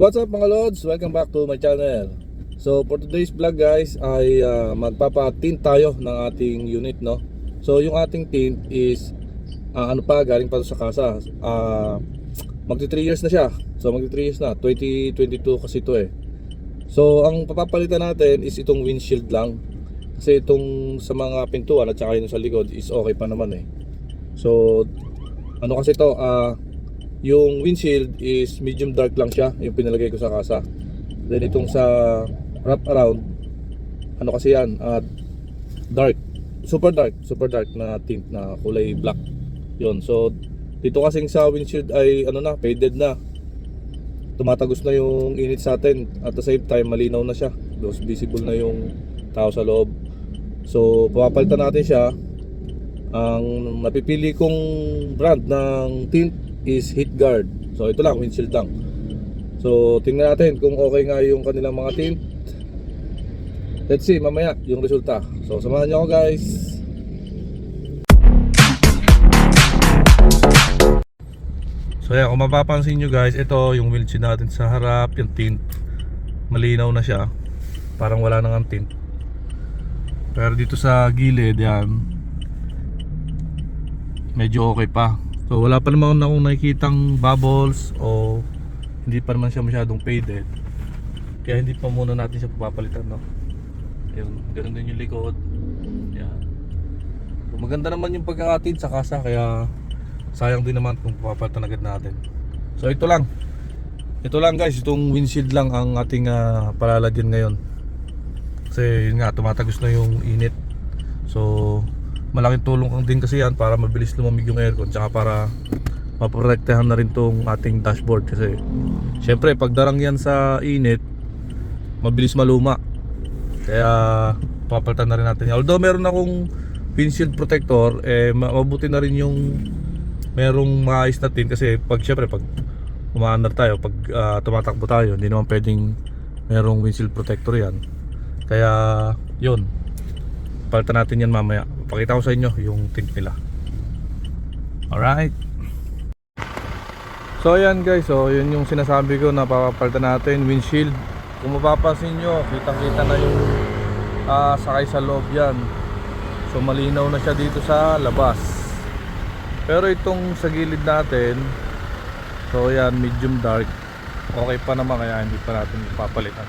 What's up mga Lods? Welcome back to my channel. So for today's vlog guys ay uh, magpapa-tint tayo ng ating unit no. So yung ating tint is ah, ano pa galing pa sa kasa. Ah magti 3 years na siya. So magti 3 years na. 2022 kasi ito eh. So ang papapalitan natin is itong windshield lang. Kasi itong sa mga pintuan at saka yung sa likod is okay pa naman eh. So ano kasi to ah yung windshield is medium dark lang siya yung pinalagay ko sa kasa. Then itong sa wrap around ano kasi yan ah, dark super dark super dark na tint na kulay black. Yon so dito kasing sa windshield ay ano na faded na. Tumatagos na yung init sa atin. At the same time malinaw na siya. Those visible na yung tao sa loob. So papapalitan natin siya. Ang napipili kong brand ng tint is heat guard. So ito lang windshield lang. So tingnan natin kung okay nga yung kanilang mga tint. Let's see mamaya yung resulta. So samahan niyo ako guys. So yan kung mapapansin nyo guys ito yung windshield natin sa harap yung tint. Malinaw na siya. Parang wala nang tint. Pero dito sa gilid yan medyo okay pa so wala pa naman akong nakikitang bubbles o hindi pa naman siya masyadong faded. Kaya hindi pa muna natin siya papapalitan no? Yun ganun din yung likod. Yan so, maganda naman yung pagkakatid sa kasa kaya sayang din naman kung papapalitan agad natin. So ito lang. Ito lang guys. Itong windshield lang ang ating ah, palalagyan ngayon. Kasi yun nga tumatagos na yung init. So malaking tulong kang din kasi yan para mabilis lumamig yung aircon tsaka para maprotektahan na rin tong ating dashboard. Kasi syempre pag darang yan sa init mabilis maluma. Kaya papalitan na rin natin yan. Although meron akong windshield protector eh ma- mabuti na rin yung merong maayos na tint kasi pag syempre pag umaandar tayo pag ah, tumatakbo tayo hindi naman pwedeng merong windshield protector yan. Kaya yun. Palitan natin yan mamaya pakita ko sa inyo yung tint nila. Alright. So ayan guys. So yun yung sinasabi ko na papalitan natin windshield. Kung mapapansin nyo kitang kita na yung ah, sakay sa loob yan. So malinaw na siya dito sa labas. Pero itong sa gilid natin so ayan medium dark. Okay pa naman kaya hindi pa natin papalitan.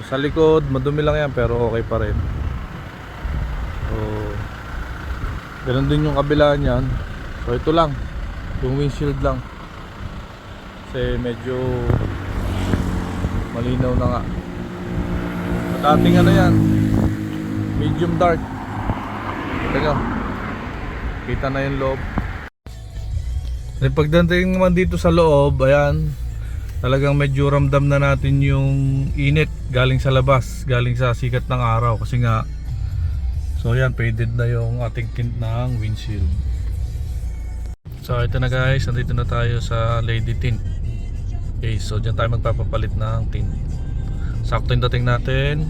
So, sa likod madumi lang yan pero okay pa rin So, ganun din yung kabila niyan. So, ito lang. Yung windshield lang. Kasi medyo malinaw na nga. At ating ano yan, medium dark. Kita nyo. Kita na yung loob. At pagdating naman dito sa loob, ayan, talagang medyo ramdam na natin yung init galing sa labas, galing sa sikat ng araw. Kasi nga, So yan, faded na yung ating tint ng windshield. So ito na guys, nandito na tayo sa Lady Tint. Okay, so dyan tayo magpapapalit ng tint. Sakto yung dating natin.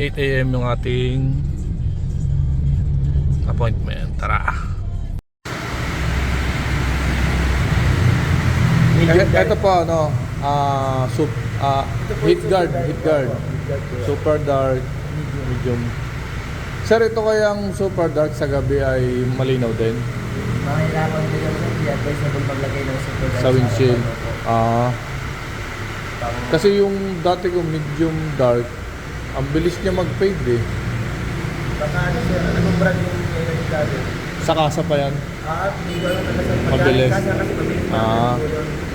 8am yung ating appointment. Tara! Ito po ano, ah sup, ah, heat guard, heat guard. Super dark, medium. Sir, ito kayang super dark sa gabi ay malinaw din Makailangan din hindi advisable maglagay ng super sa windshield. ano. Ah, kasi yung dati ko medium dark, ang bilis niya mag-fade eh. Baka ano sir, anong brand yung energy dati? Sa kasa pa yan. Ah, hindi ko alam talaga sa Mabilis. Kasi mabilis Ah.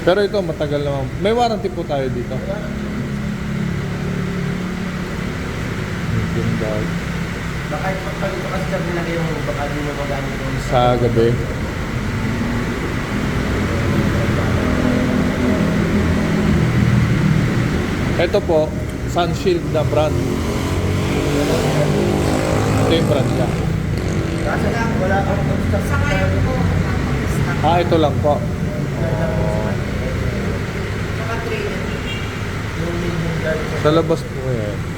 Pero ito matagal naman. May warranty po tayo dito. Medium dark. Baka yung pag ito kasi sabi nilagay yung baka hindi mo magamit yung Sa gabi. Ito po, Sunshield na brand. Ito yung brand niya. Kaso lang, wala stock sa ngayon po. Ah, ito lang po. Sa labas po kaya.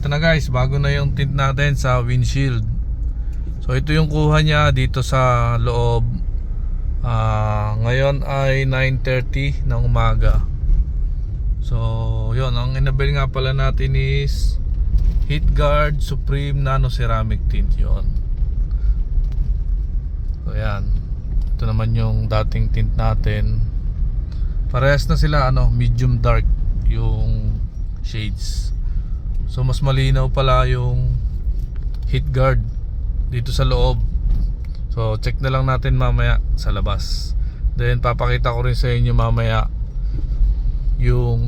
Ito na guys, bago na yung tint natin sa windshield. So ito yung kuha niya dito sa loob. Ah, ngayon ay 9:30 ng umaga. So, yun, ang inabel nga pala natin is Heatguard Supreme Nano Ceramic Tint 'yon. So yan. Ito naman yung dating tint natin. Parehas na sila ano, medium dark yung shades. So mas malinaw pala yung heat guard dito sa loob. So check na lang natin mamaya sa labas. Then papakita ko rin sa inyo mamaya yung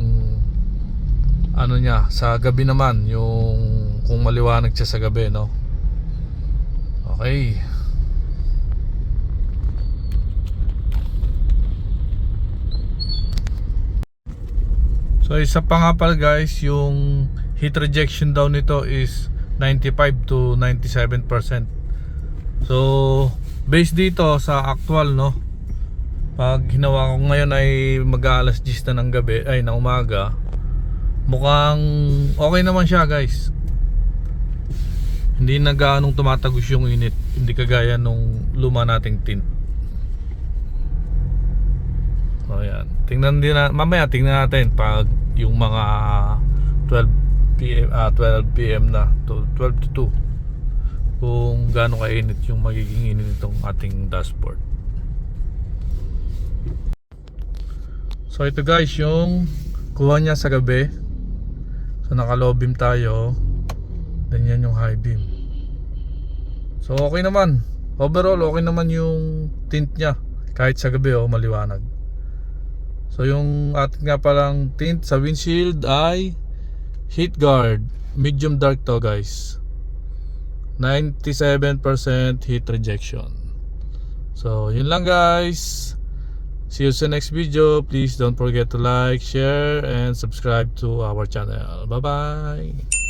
ano niya sa gabi naman yung kung maliwanag siya sa gabi no. Okay. So isa pa nga pala guys, yung heat rejection daw nito is 95 to 97%. So based dito sa actual no, pag hinawa ko ngayon ay mag-aalas 10 na ng gabi, ay ng umaga, mukhang okay naman siya guys. Hindi na gaanong tumatagos yung init, hindi kagaya nung luma nating tint. So yan. Tingnan din na mamaya tingnan natin pag yung mga 12 PM ah 12 PM na to 12 to 2 kung gaano kainit yung magiging init nitong ating dashboard. So ito guys yung kuha niya sa gabi. So naka low beam tayo. Then yan yung high beam. So okay naman. Overall okay naman yung tint niya kahit sa gabi oh maliwanag. So yung ating nga palang tint sa windshield ay heat guard. Medium dark to guys. 97% heat rejection. So yun lang guys. See you sa next video. Please don't forget to like, share, and subscribe to our channel. Bye bye.